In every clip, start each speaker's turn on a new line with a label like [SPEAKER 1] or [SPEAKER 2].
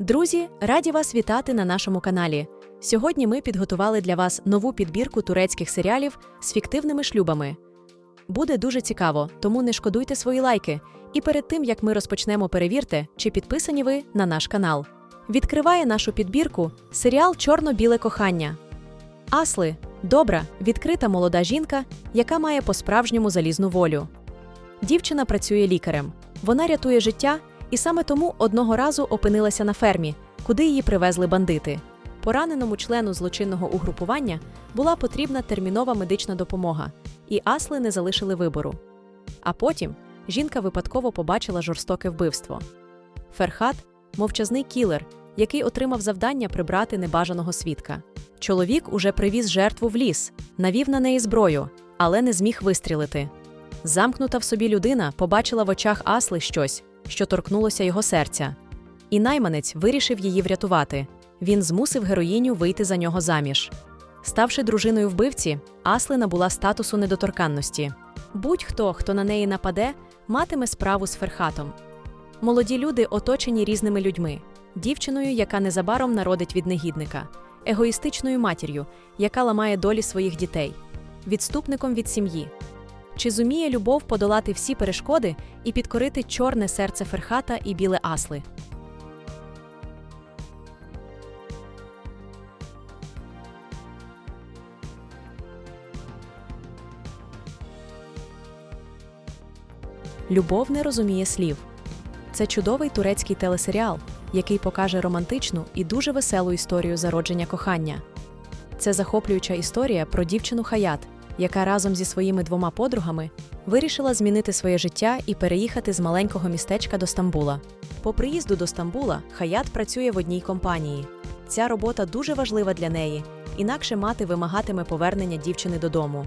[SPEAKER 1] Друзі, раді вас вітати на нашому каналі. Сьогодні ми підготували для вас нову підбірку турецьких серіалів з фіктивними шлюбами. Буде дуже цікаво, тому не шкодуйте свої лайки. І перед тим як ми розпочнемо, перевірте, чи підписані ви на наш канал. Відкриває нашу підбірку серіал Чорно-біле кохання. Асли добра, відкрита молода жінка, яка має по-справжньому залізну волю. Дівчина працює лікарем. Вона рятує життя і саме тому одного разу опинилася на фермі, куди її привезли бандити. Пораненому члену злочинного угрупування була потрібна термінова медична допомога, і асли не залишили вибору. А потім жінка випадково побачила жорстоке вбивство. Ферхат мовчазний кілер, який отримав завдання прибрати небажаного свідка. Чоловік уже привіз жертву в ліс, навів на неї зброю, але не зміг вистрілити. Замкнута в собі людина побачила в очах асли щось, що торкнулося його серця. І найманець вирішив її врятувати. Він змусив героїню вийти за нього заміж. Ставши дружиною вбивці, Асли набула статусу недоторканності. Будь-хто, хто на неї нападе, матиме справу з Ферхатом. Молоді люди оточені різними людьми: дівчиною, яка незабаром народить від негідника, егоїстичною матір'ю, яка ламає долі своїх дітей, відступником від сім'ї. Чи зуміє любов подолати всі перешкоди і підкорити чорне серце Ферхата і біле асли? Любов не розуміє слів. Це чудовий турецький телесеріал, який покаже романтичну і дуже веселу історію зародження кохання. Це захоплююча історія про дівчину Хаят, яка разом зі своїми двома подругами вирішила змінити своє життя і переїхати з маленького містечка до Стамбула. По приїзду до Стамбула Хаят працює в одній компанії. Ця робота дуже важлива для неї, інакше мати вимагатиме повернення дівчини додому.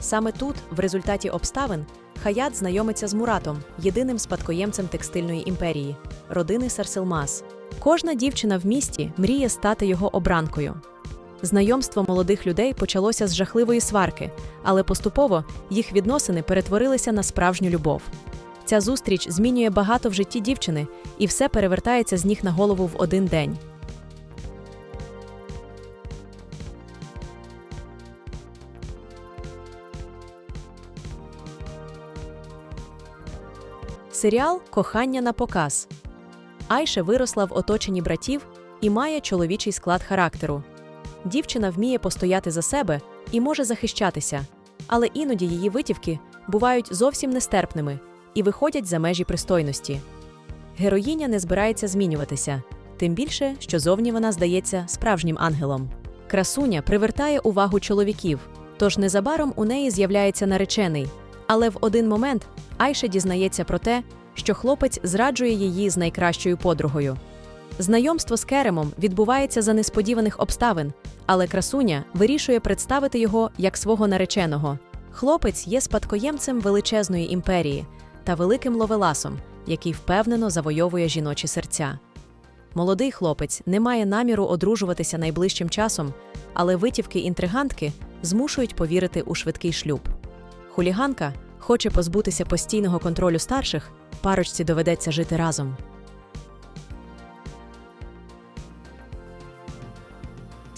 [SPEAKER 1] Саме тут, в результаті обставин, Хаят знайомиться з Муратом, єдиним спадкоємцем текстильної імперії, родини Сарсилмас. Кожна дівчина в місті мріє стати його обранкою. Знайомство молодих людей почалося з жахливої сварки, але поступово їх відносини перетворилися на справжню любов. Ця зустріч змінює багато в житті дівчини, і все перевертається з ніг на голову в один день. Серіал Кохання на показ. Айше виросла в оточенні братів і має чоловічий склад характеру. Дівчина вміє постояти за себе і може захищатися, але іноді її витівки бувають зовсім нестерпними і виходять за межі пристойності. Героїня не збирається змінюватися, тим більше, що зовні вона здається справжнім ангелом. Красуня привертає увагу чоловіків, тож незабаром у неї з'являється наречений. Але в один момент Айша дізнається про те, що хлопець зраджує її з найкращою подругою. Знайомство з Керемом відбувається за несподіваних обставин, але красуня вирішує представити його як свого нареченого. Хлопець є спадкоємцем величезної імперії та великим ловеласом, який впевнено завойовує жіночі серця. Молодий хлопець не має наміру одружуватися найближчим часом, але витівки інтригантки змушують повірити у швидкий шлюб. Хуліганка хоче позбутися постійного контролю старших, парочці доведеться жити разом.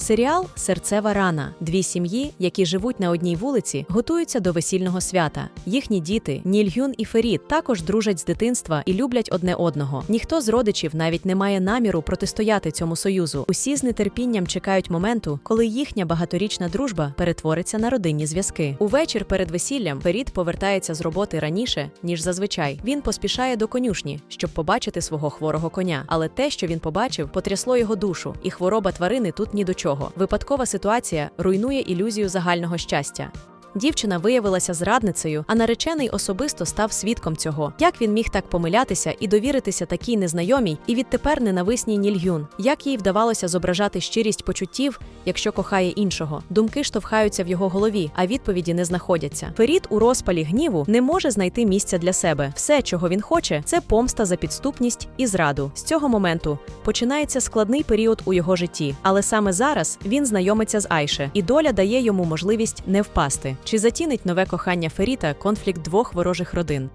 [SPEAKER 1] Серіал Серцева рана. Дві сім'ї, які живуть на одній вулиці, готуються до весільного свята. Їхні діти Нільгюн і Феріт також дружать з дитинства і люблять одне одного. Ніхто з родичів навіть не має наміру протистояти цьому союзу. Усі з нетерпінням чекають моменту, коли їхня багаторічна дружба перетвориться на родинні зв'язки. Увечір перед весіллям Феріт повертається з роботи раніше ніж зазвичай. Він поспішає до конюшні, щоб побачити свого хворого коня. Але те, що він побачив, потрясло його душу, і хвороба тварини тут ні до чого. Випадкова ситуація руйнує ілюзію загального щастя. Дівчина виявилася зрадницею, а наречений особисто став свідком цього. Як він міг так помилятися і довіритися такій незнайомій і відтепер ненависній Нільгюн? Як їй вдавалося зображати щирість почуттів, якщо кохає іншого? Думки штовхаються в його голові, а відповіді не знаходяться. Феріт у розпалі гніву не може знайти місця для себе. Все, чого він хоче, це помста за підступність і зраду. З цього моменту починається складний період у його житті, але саме зараз він знайомиться з Айше, і доля дає йому можливість не впасти. Чи затінить нове кохання Феріта конфлікт двох ворожих родин?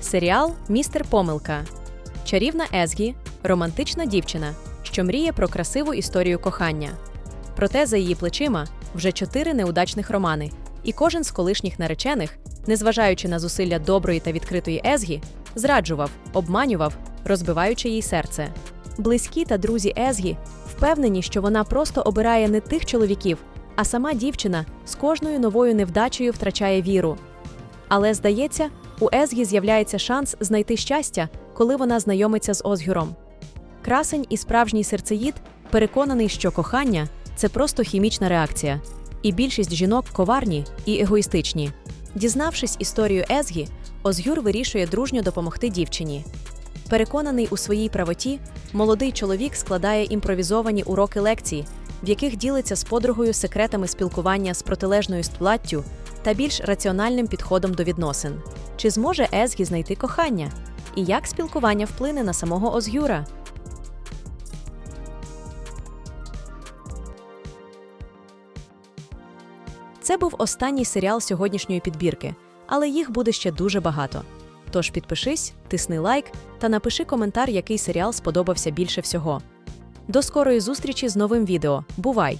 [SPEAKER 1] Серіал Містер Помилка. Чарівна Езгі романтична дівчина, що мріє про красиву історію кохання. Проте за її плечима вже чотири неудачних романи, і кожен з колишніх наречених, незважаючи на зусилля доброї та відкритої Езгі, зраджував, обманював, розбиваючи їй серце. Близькі та друзі Езгі впевнені, що вона просто обирає не тих чоловіків, а сама дівчина з кожною новою невдачею втрачає віру. Але здається, у Езгі з'являється шанс знайти щастя, коли вона знайомиться з Озгюром. Красень і справжній серцеїд переконаний, що кохання це просто хімічна реакція, і більшість жінок коварні і егоїстичні. Дізнавшись історію Езгі, Озгюр вирішує дружньо допомогти дівчині. Переконаний у своїй правоті, молодий чоловік складає імпровізовані уроки лекцій, в яких ділиться з подругою секретами спілкування з протилежною сплаттю та більш раціональним підходом до відносин. Чи зможе Езгі знайти кохання? І як спілкування вплине на самого Озгюра? Це був останній серіал сьогоднішньої підбірки, але їх буде ще дуже багато. Тож підпишись, тисни лайк та напиши коментар, який серіал сподобався більше всього. До скорої зустрічі з новим відео. Бувай!